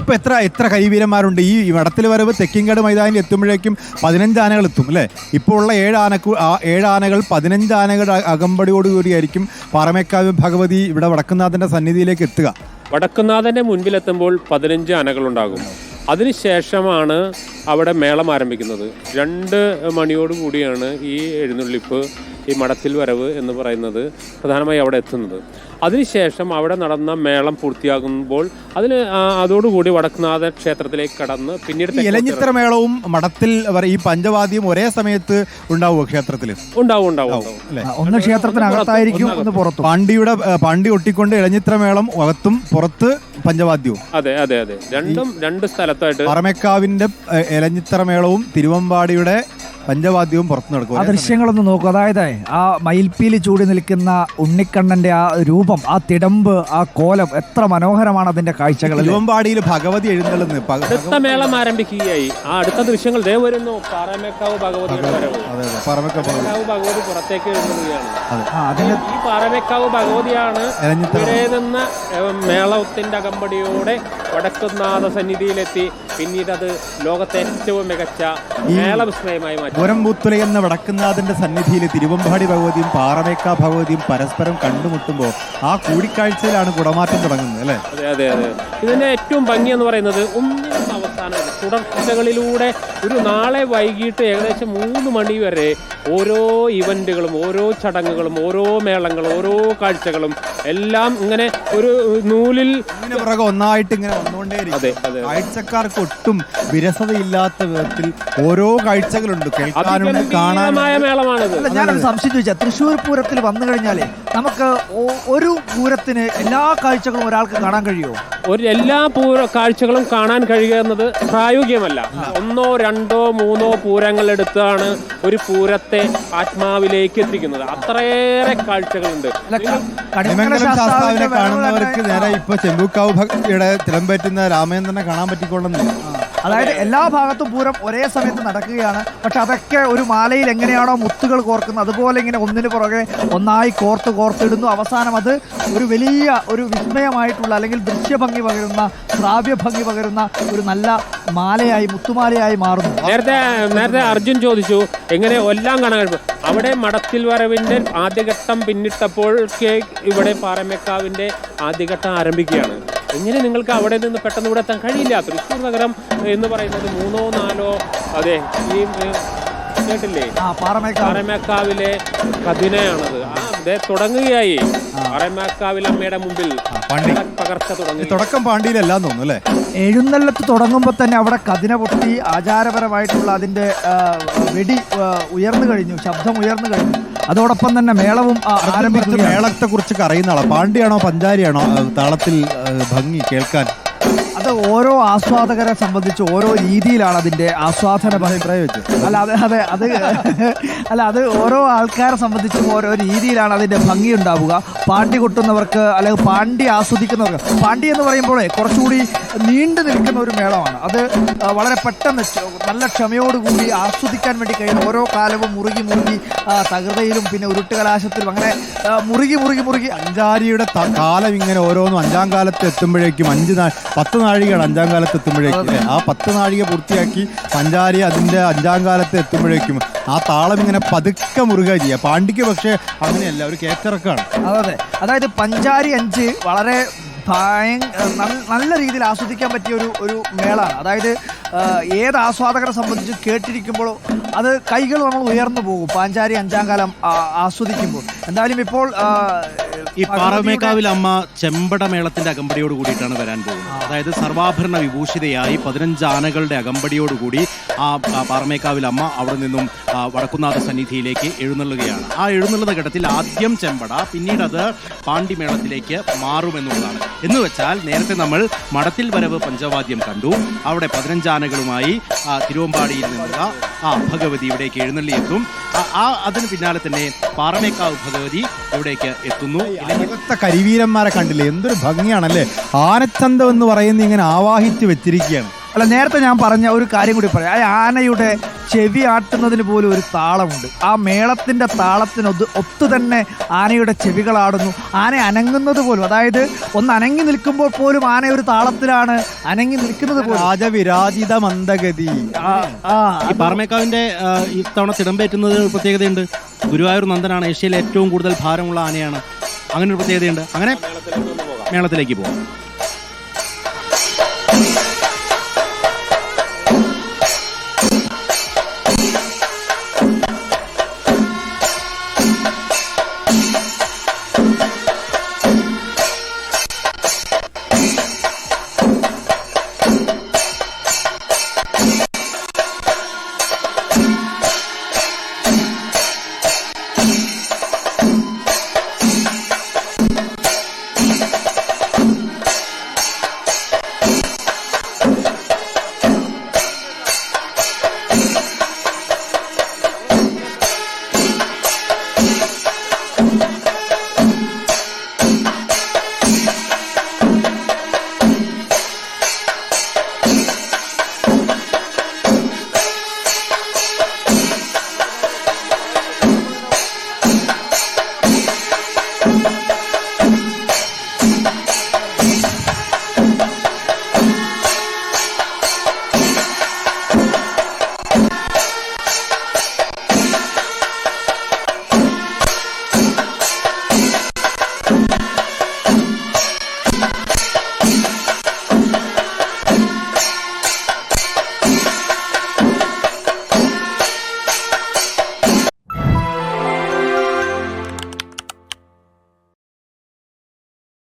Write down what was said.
ഇപ്പൊ എത്ര എത്ര കരിവീരന്മാരുണ്ട് ഈ മടത്തിൽ വരവ് തെക്കിൻകാട് മൈതാനിൽ എത്തുമ്പോഴേക്കും പതിനഞ്ച് ആനകൾ എത്തും അല്ലേ? ഇപ്പോൾ ഉള്ള ഏഴ് ആനക്കു ഏഴ് ആനകൾ പതിനഞ്ച് ആനകളുടെ അകമ്പടിയോടുകൂടിയായിരിക്കും പാറമേക്കാവ് ഭഗവതി ഇവിടെ വടക്കുന്നാഥന്റെ സന്നിധിയിലേക്ക് എത്തുക. വടക്കുന്നാഥന്റെ മുൻപിലെത്തുമ്പോൾ പതിനഞ്ച് ഉണ്ടാകും അതിനുശേഷമാണ് അവിടെ മേളം ആരംഭിക്കുന്നത്. രണ്ട് മണിയോടുകൂടിയാണ് ഈ എഴുന്നള്ളിപ്പ് ഈ മടത്തിൽ വരവ് എന്ന് പറയുന്നത് പ്രധാനമായി അവിടെ എത്തുന്നത്. അതിനുശേഷം അവിടെ നടന്ന മേളം പൂർത്തിയാകുമ്പോൾ അതിന് അതോടുകൂടി വടക്കുനാഥ ക്ഷേത്രത്തിലേക്ക് കടന്ന് പിന്നീട് ഇലഞ്ഞിത്ര മേളവും മഠത്തിൽ ഈ പഞ്ചവാദ്യം ഒരേ സമയത്ത് ഉണ്ടാവുമോ ക്ഷേത്രത്തിൽ ഉണ്ടാവും ഉണ്ടാവും ഒന്ന് ക്ഷേത്രത്തിനകത്തായിരിക്കും ഒന്ന് പുറത്തും. പാണ്ടിയുടെ ഏ, പാണ്ടി ഒട്ടിക്കൊണ്ട് ഇളഞ്ഞിത്ര മേളം അകത്തും പുറത്ത് പഞ്ചവാദ്യവും. അതെ അതെ അതെ. രണ്ടും രണ്ട് സ്ഥലത്തായിട്ട് പറമേക്കാവിന്റെ ഇലഞ്ഞിത്ര മേളവും തിരുവമ്പാടിയുടെ പഞ്ചവാദ്യവും പുറത്തു നടക്കും. ആ. ദൃശ്യങ്ങളൊന്ന് നോക്കൂ. അതായത് ആ മയിൽപ്പീലി ചൂടി നിൽക്കുന്ന ഉണ്ണിക്കണ്ണന്റെ ആ രൂപം ആ തിടമ്പ് ആ കോലം എത്ര മനോഹരമാണ് അതിന്റെ കാഴ്ചകൾ? തിരുവമ്പാടിയിൽ ഭഗവതി എഴുന്നള്ളുന്നു ഭഗ- അടുത്ത മേളം ആരംഭിക്കുകയായി. ആ അടുത്ത ദൃശ്യങ്ങൾ ദേ വരുന്നു. പാറമേക്കാവ് ഭഗവതിയുടെ വരവ് അതെ അതെ. ഭഗവതി. പാറമേക്കാവ് ഭഗവതി പുറത്തേക്ക് എഴുന്നള്ളുകയാണ്. ആ അതിന്റെ ഈ പാറമേക്കാവ് ഭഗവതിയാണ് ഇലഞ്ഞിത്തറ. ഇവിടെ നിന്ന് ഏഹ്, മേളത്തിന്റെ അകമ്പടിയോടെ വടക്കുന്നാഥ സന്നിധിയിലെത്തി. പിന്നീട് അത് ലോകത്തെ ഏറ്റവും മികച്ച മേളവിസ്മയമായി മാറ്റി. പുരംപൂത്തുല എന്ന വടക്കുന്നാഥന്റെ സന്നിധിയിൽ തിരുവമ്പാടി ഭഗവതിയും പാറമേക്ക ഭഗവതിയും പരസ്പരം കണ്ടുമുട്ടുമ്പോൾ ആ കൂടിക്കാഴ്ചയിലാണ് കുടമാറ്റം തുടങ്ങുന്നത് അല്ലേ? അതെ അതെ അതെ. ഇതിന്റെ ഏറ്റവും ഭംഗി എന്ന് പറയുന്നത് ഒന്നിനും അവസാനം തുടർച്ചകളിലൂടെ ഒരു നാളെ വൈകിട്ട് ഏകദേശം മൂന്ന് മണി വരെ ഓരോ ഇവന്റുകളും ഓരോ ചടങ്ങുകളും ഓരോ മേളങ്ങളും ഓരോ കാഴ്ചകളും എല്ലാം ഇങ്ങനെ ഒരു നൂലിൽ ഒന്നായിട്ട് ഇങ്ങനെ വന്നുകൊണ്ടേയിരിക്കും. അതെ അതെ. കാഴ്ചക്കാർക്ക് ഒട്ടും വിരസതയില്ലാത്ത വിധത്തിൽ ഓരോ കാഴ്ചകളുണ്ട്. കേൾക്കാനുണ്ട് കാണാനും ഞാനത് മേളമാണിത്. അല്ല ഞാനൊരു സംശയം ചോദിച്ചാൽ തൃശ്ശൂർ പൂരത്തിൽ വന്നു കഴിഞ്ഞാലേ നമുക്ക് ഒരു പൂരത്തിന് എല്ലാ കാഴ്ചകളും ഒരാൾക്ക് കാണാൻ കഴിയുമോ? ഒരു എല്ലാ പൂര കാഴ്ചകളും കാണാൻ കഴിയുക എന്നത് പ്രായോഗികമല്ല. ഒന്നോ രണ്ടോ മൂന്നോ പൂരങ്ങൾ എടുത്താണ് ഒരു പൂരത്തെ ആത്മാവിലേക്ക് എത്തിക്കുന്നത്. അത്രയേറെ കാഴ്ചകളുണ്ട്. കാണുന്നവർക്ക് നേരെ ഇപ്പൊ ചെമ്പൂക്കാവ് ഭക്തിയുടെ തിലം പറ്റുന്ന രാമേന്ദ്രനെ കാണാൻ പറ്റിക്കൊള്ളുന്നില്ല അതായത് എല്ലാ ഭാഗത്തും പൂരം ഒരേ സമയത്ത് നടക്കുകയാണ്. പക്ഷെ അതൊക്കെ ഒരു മാലയിൽ എങ്ങനെയാണോ മുത്തുകൾ കോർക്കുന്നത്. അതുപോലെ ഇങ്ങനെ ഒന്നിന് പുറകെ ഒന്നായി കോർത്ത് കോർത്തിടുന്നു. അവസാനം അത് ഒരു വലിയ ഒരു വിസ്മയമായിട്ടുള്ള അല്ലെങ്കിൽ ദൃശ്യഭംഗി പകരുന്ന ശ്രാവ്യഭംഗി പകരുന്ന ഒരു നല്ല മാലയായി മുത്തുമാലയായി മാറുന്നു. നേരത്തെ നേരത്തെ അർജുൻ ചോദിച്ചു എങ്ങനെ എല്ലാം കാണാൻ അവിടെ മടത്തിൽ വരവിന്റെ ആദ്യഘട്ടം പിന്നിട്ടപ്പോൾ ഇവിടെ പാറമേക്കാവിന്റെ ആദ്യഘട്ടം ആരംഭിക്കുകയാണ്. എങ്ങനെ നിങ്ങൾക്ക് അവിടെ നിന്ന് പെട്ടെന്ന് ഇവിടെ എത്താൻ കഴിയില്ല? തൃശ്ശൂർ നഗരം എന്ന് പറയുന്നത് മൂന്നോ നാലോ അതെ ഈ കേട്ടില്ലേ? പാറമേക്കാവിലെ കഥിനയാണത് അതെ തുടങ്ങുകയായി. പാറമേക്കാവിൽ അമ്മയുടെ മുമ്പിൽ പണ്ടി. പകർച്ച തുടങ്ങി തുടക്കം പാണ്ടിയിലല്ലാന്ന് തോന്നുന്നു അല്ലേ? എഴുന്നള്ളത്ത് തുടങ്ങുമ്പോൾ തന്നെ അവിടെ കഥിന പൊട്ടി ആചാരപരമായിട്ടുള്ള അതിന്റെ വെടി ഉയർന്നു കഴിഞ്ഞു ശബ്ദം ഉയർന്നു കഴിഞ്ഞു. അതോടൊപ്പം തന്നെ മേളവും ആരംഭിച്ചു മേളത്തെ കുറിച്ചൊക്കെ അറിയുന്ന ആളാ. പാണ്ടിയാണോ പഞ്ചാരിയാണോ താളത്തിൽ ഭംഗി കേൾക്കാൻ? ഓരോ ആസ്വാദകരെ സംബന്ധിച്ച് ഓരോ രീതിയിലാണ് അതിന്റെ ആസ്വാദന അഭിപ്രായം പ്രയോഗിച്ചു അല്ല അത് അതെ അത് അല്ല അത് ഓരോ ആൾക്കാരെ സംബന്ധിച്ചും ഓരോ രീതിയിലാണ് അതിന്റെ ഭംഗി ഉണ്ടാവുക. പാണ്ടി കൊട്ടുന്നവർക്ക് അല്ലെങ്കിൽ പാണ്ടി ആസ്വദിക്കുന്നവർക്ക് പാണ്ടി എന്ന് പറയുമ്പോഴേ കുറച്ചുകൂടി നീണ്ടു നിൽക്കുന്ന ഒരു മേളമാണ്. അത് വളരെ പെട്ടെന്ന് നല്ല ക്ഷമയോടുകൂടി ആസ്വദിക്കാൻ വേണ്ടി കഴിയുന്ന ഓരോ കാലവും മുറുകി മുറുകി തകൃതയിലും പിന്നെ ഉരുട്ടുകലാശത്തിലും അങ്ങനെ മുറുകി മുറുകി മുറുകി അഞ്ചാരിയുടെ കാലം ഇങ്ങനെ ഓരോന്നും അഞ്ചാം കാലത്ത് എത്തുമ്പോഴേക്കും അഞ്ച് നാ- പത്ത് നാഴികയാണ് അഞ്ചാം കാലത്ത് എത്തുമ്പോഴേക്കും. ആ പത്ത് നാഴിക പൂർത്തിയാക്കി സഞ്ചാരി അതിന്റെ അഞ്ചാം കാലത്ത് എത്തുമ്പോഴേക്കും ആ താളം ഇങ്ങനെ പതുക്കെ മുറുക ചെയ്യുക. പാണ്ടിക്ക് പക്ഷേ അങ്ങനെയല്ല ഒരു കേറ്റിറക്കാണ് അതെ. അതെ അതായത് പഞ്ചാരി അഞ്ച് വളരെ നല്ല- രീതിയിൽ ആസ്വദിക്കാൻ പറ്റിയ ഒരു ഒരു മേളാണ്. അതായത് ഏത് ആസ്വാദകരെ സംബന്ധിച്ച് കേട്ടിരിക്കുമ്പോൾ അത് കൈകൾ നമ്മൾ ഉയർന്നു പോകും. പാഞ്ചാരി അഞ്ചാം കാലം ആസ്വദിക്കുമ്പോൾ. എന്തായാലും ഇപ്പോൾ ഈ പാറമേക്കാവിൽ അമ്മ ചെമ്പട മേളത്തിന്റെ അകമ്പടിയോട് കൂടിയിട്ടാണ് വരാൻ പോകുന്നത്. അതായത് സർവാഭരണ വിഭൂഷിതയായി പതിനഞ്ച് ആനകളുടെ അകമ്പടിയോട് കൂടി ആ പാറമേക്കാവിൽ അമ്മ അവിടെ നിന്നും വടക്കുന്നാഥ സന്നിധിയിലേക്ക് എഴുന്നള്ളുകയാണ്. ആ എഴുന്നള്ളുന്ന ഘട്ടത്തിൽ ആദ്യം ചെമ്പട പിന്നീട് അത് പാണ്ടിമേളത്തിലേക്ക് മാറുമെന്നുള്ളതാണ്. എന്ന് വെച്ചാൽ നേരത്തെ നമ്മൾ മടത്തിൽ വരവ് പഞ്ചവാദ്യം കണ്ടു. അവിടെ പതിനഞ്ച് ആനകളുമായി തിരുവമ്പാടിയിൽ നിന്നുള്ള ആ ഭഗവതി ഇവിടേക്ക് എഴുന്നള്ളിയെത്തും. ആ- അതിന് പിന്നാലെ തന്നെ പാറമേക്കാവ് ഭഗവതി ഇവിടേക്ക് എത്തുന്നു. ഇവിടുത്തെ കരിവീരന്മാരെ കണ്ടില്ലേ? എന്തൊരു ഭംഗിയാണല്ലേ? ആനച്ചന്തം എന്ന് പറയുന്ന ഇങ്ങനെ ആവാഹിച്ച് വെച്ചിരിക്കുകയാണ്. അല്ല നേരത്തെ ഞാൻ പറഞ്ഞ ഒരു കാര്യം കൂടി പറയാം. ആ ആനയുടെ ചെവി ആട്ടുന്നതിന് പോലും ഒരു താളമുണ്ട്. ആ മേളത്തിന്റെ താളത്തിനൊത്ത് ഒത്തു തന്നെ ആനയുടെ ചെവികളാടുന്നു. ആന അനങ്ങുന്നത് പോലും അതായത് ഒന്ന് അനങ്ങി നിൽക്കുമ്പോൾ പോലും ആന ഒരു താളത്തിലാണ് അനങ്ങി നിൽക്കുന്നത് പോലും. രാജവിരാജിത മന്ദഗതി ഈ പാറമേക്കാവിന്റെ ഇത്തവണ തിടമ്പേറ്റുന്നത് പ്രത്യേകതയുണ്ട്. ഗുരുവായൂർ നന്ദനാണ് ഏഷ്യയിലെ ഏറ്റവും കൂടുതൽ ഭാരമുള്ള ആനയാണ്. അങ്ങനെ ഒരു പ്രത്യേകതയുണ്ട്. അങ്ങനെ മേളത്തിലേക്ക് പോകാം.